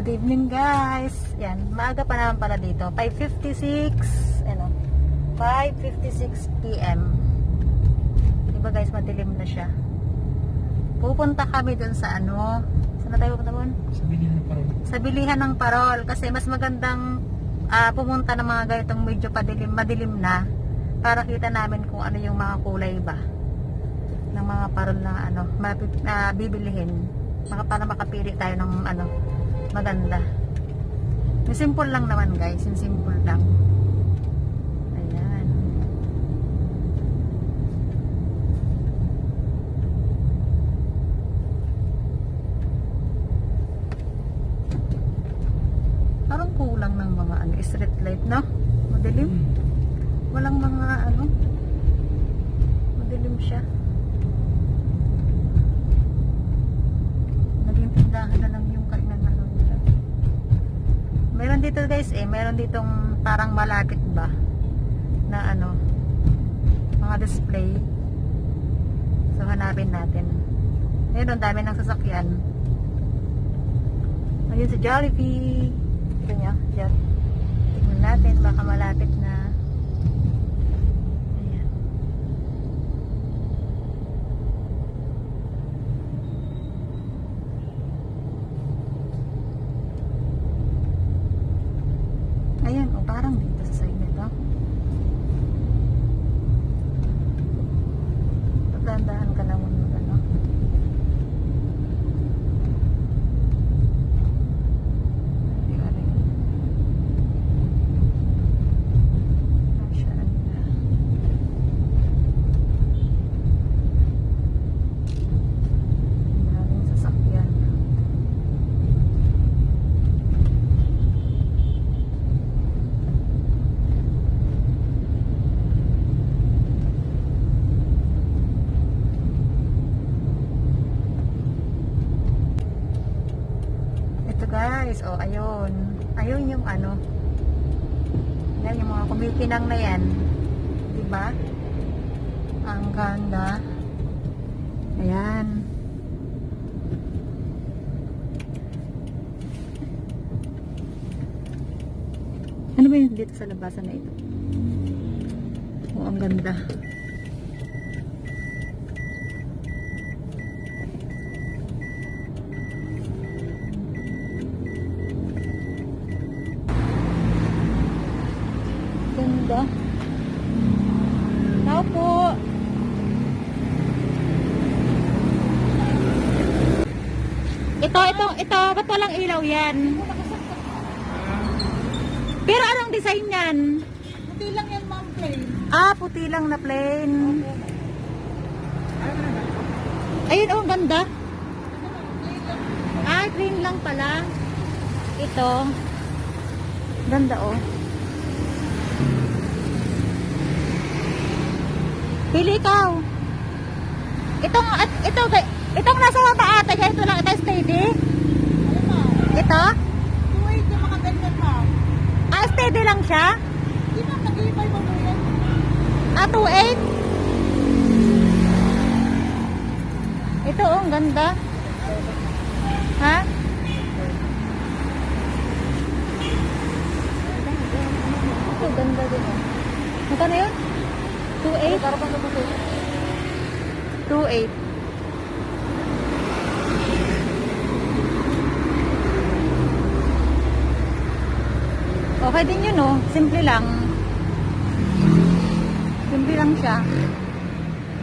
Good evening guys. Yan, maaga pa naman pala dito. 5.56, ano, 5.56 p.m. Diba guys, madilim na siya. Pupunta kami dun sa ano, saan na tayo pupunta dun? Sabi nila parang Sa bilihan ng parol. Kasi mas magandang ah, pumunta ng mga ganitong medyo padilim, madilim na para kita namin kung ano yung mga kulay ba ng mga parol na ano, mapi- ah, bibilihin. Maka, para makapili tayo ng ano, maganda. Simple lang naman guys, yung simple lang. Ayan. Parang kulang ng mga ano, street light, no? Madilim. Hmm. Walang mga ano. Madilim siya. Naging tindahan na lang yung kainan ano nila. Meron dito guys eh, meron ditong parang malapit ba na ano mga display. So hanapin natin. Ayun, ang dami ng sasakyan. Ayun si Jollibee. Ito niya, dyan. Tingnan natin, baka malapit na. Ayan. Ayan, o parang dito sa side nito. Pagdandahan ka naman mag ano. Hindi ka rin. Asya, ano na. Maraming sasakyan. Guys, oh ayun. Ayun yung ano. Yan yung mga kumikinang na yan. 'Di ba? Ang ganda. Ayan. Ano ba yung dito sa labasan na ito? Oh, ang ganda. Ganda. Tao po. Ito, ito, ito. Ba't walang ilaw yan? Pero anong design yan? Puti lang yan, ma'am, plain. Ah, puti lang na plain. Ayun, oh, ganda. Ah, green lang pala. Ito. Ganda, oh. Pili ikaw. Itong, at, ito, itong nasa baba ate, ito lang, ito steady. Ito? Tuwait yung mga ganyan, ma'am. Ah, steady lang siya. Hindi, ma'am, nag-iibay mo mo yan. Ah, 2.8. Ito, oh, ang ganda. Ha? Ito, ganda din. Magkano yun? 2.8? 2.8. Okay din yun, oh. Simple lang. Simple lang siya.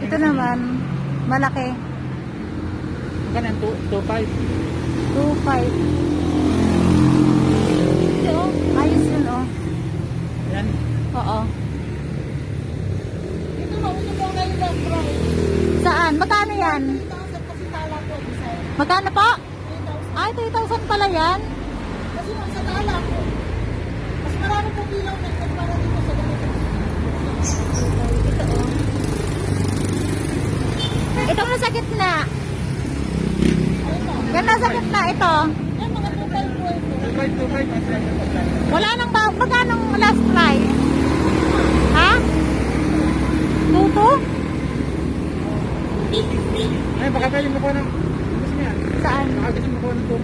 Ito naman, malaki. Kanan 2 2 5. 2.5. Ito, oh. Ayos yun, oh. Yan. Oo. Ito, ma'am, ito mo ngayon lang, bro. Saan? Magkano yan? 3,000 kasi tala ko, design. Magkano po? 3,000. Ay, 3,000 pala yan. Kasi sa tala ko. Mas marami pong ilaw na ito para dito sa ganito. Ito, oh. Ito nasa gitna. Ayun, ma'am. Yan nasa gitna, ito. Yan, mga 2,500 po ito. 2 5 2 5 kasi ang pagkain. Wala nang ba? Magkano ang last price? Ha? Tuto? Ay, baka kayo mo ko ng... Saan? Baka gusto mo ko ng 2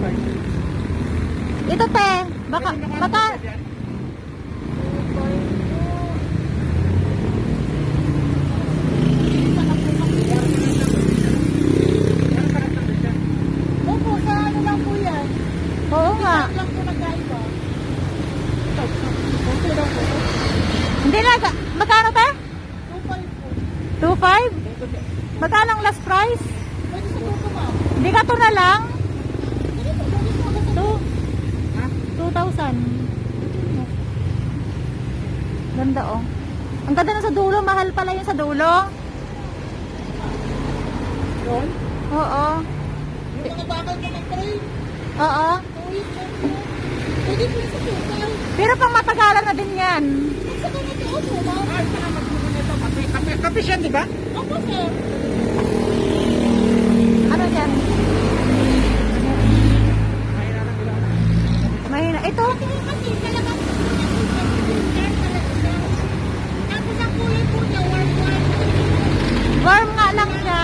5. Ito te, baka, baka, Opo, sa ano lang po yan. oo nga. Saan lang po nagkaiba. Okay lang po. Hindi na, magkano te? 2.5 po. 2.5? Magkano ang last price? Hindi ka to na lang? Ganito, ganito. Ganito. 2,000. Ganda oh. Ang ganda na sa dulo, mahal pala yung sa dulo. Yun? Oo. Yung mga bakal ko ng train. Oo. Pwede po sa. Pero pang matagalan na din yan. Sa ganito, opo ma'am. Ay, saka magpupo nito. Kape, siya, di ba? Opo sir. Ano yan? Mahina. Ito? Ito kasi talagang po niya po sa filter talaga siya. Tapos ang kulay po niya warm warm. Warm nga lang siya.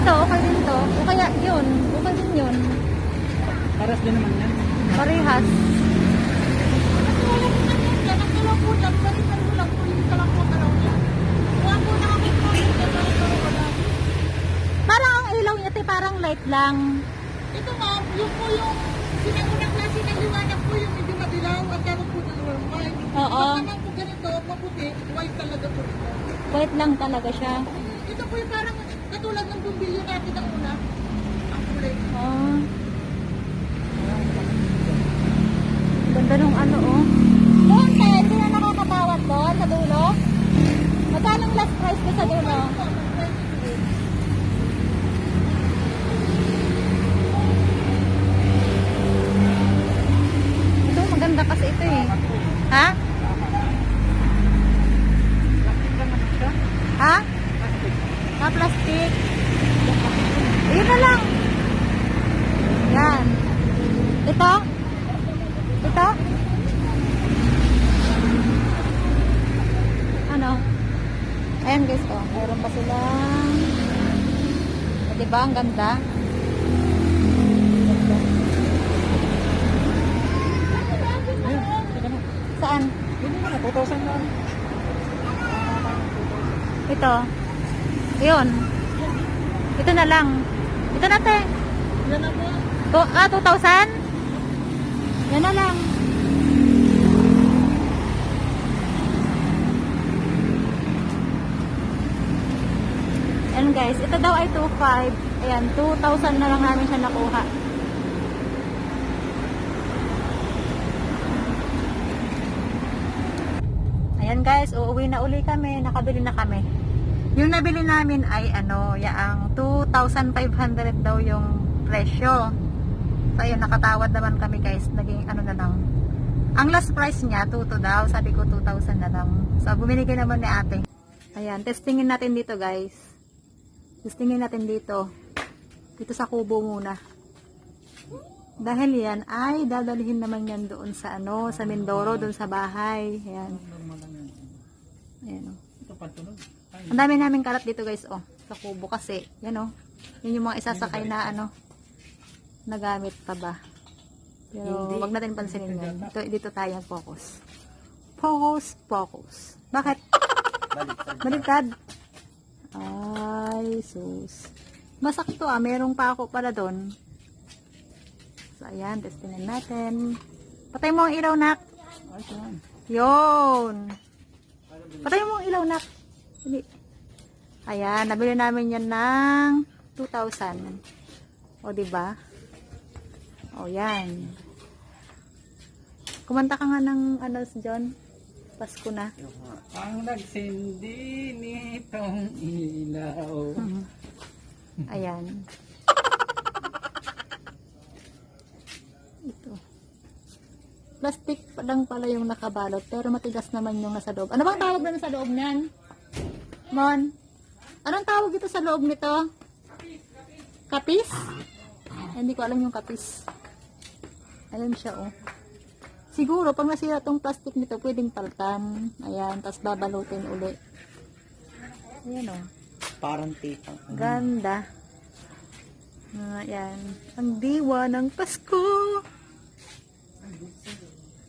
Ito, okay din to. O kaya yun. Okay din yun. Paras din naman yan. Parehas. Parang ang ilaw niya, te, parang light lang. Ito ma'am, yung po yung sinaunang klase ng liwanag po yung medyo madilaw at meron po ng warm white. Oo. Pag naman po ganito, maputi, white talaga po ito. White lang talaga siya. Ito po yung parang katulad ng bumbilyo natin ang una. Oh. Ganda nung ano, oh. Doon, te, hindi na nakakatawad doon sa dulo. Magkano last price ko sa dulo? Ito, maganda kasi ito eh. Ha? Ha? Plastic. Ah, plastic. Ayun na lang. Yan. Ito? Ito? Ano? Ayan guys, oh. Mayroon pa silang... O, diba? Ang ganda. Saan? Yun naman, 2,000 lang. Ito. Ayun. Ito na lang. Ito na, te. Yan na po. To, ah, 2,000? Yan na lang. Ayan guys, ito daw ay 2,500. Ayan, 2,000 na lang namin siya nakuha. Ayan guys, uuwi na uli kami. Nakabili na kami. Yung nabili namin ay ano, yaang 2,500 daw yung presyo. Ayun, nakatawad naman kami guys. Naging ano na lang. Ang last price niya, 2 daw. Sabi ko 2,000 na lang. So bumili naman ni ate. Ayan, testingin natin dito guys. Testingin natin dito. Dito sa kubo muna. Dahil yan ay dadalhin naman yan doon sa ano, sa Mindoro, doon sa bahay. Ayan. Yan. Ayan oh. Pagtunog. Ay, Ang dami namin kalat dito guys, oh. Sa kubo kasi, yan oh. Yun yung mga isasakay na ano, nagamit pa ba. Pero Hindi. wag natin pansinin yun. Dito, dito tayo focus. Focus, focus. Bakit? Baliktad. Ay, sus. Masakto ah, merong pa ako pala doon. So, ayan, testingin natin. Patay mo ang ilaw, nak. Yun. Patay mo ang ilaw, nak. Hindi. Ayan, nabili namin yan ng 2,000. O, diba? O, yan. Kumanta ka nga ng, ano, John? Pasko na. Ang nagsindi nitong ilaw. Mhm. Ayan. Ito. Plastic lang pala yung nakabalot, pero matigas naman yung nasa loob. Ano bang tawag na sa loob niyan? Mon? Anong tawag ito sa loob nito? Kapis? Ay, hindi ko alam yung kapis. Ayan siya, oh. Siguro, pag nasira tong plastic nito, pwedeng paltan. Ayan, tapos babalutin uli. Ayan o. Parang tipang. Ganda. Ah, yan. Ang diwa ng Pasko.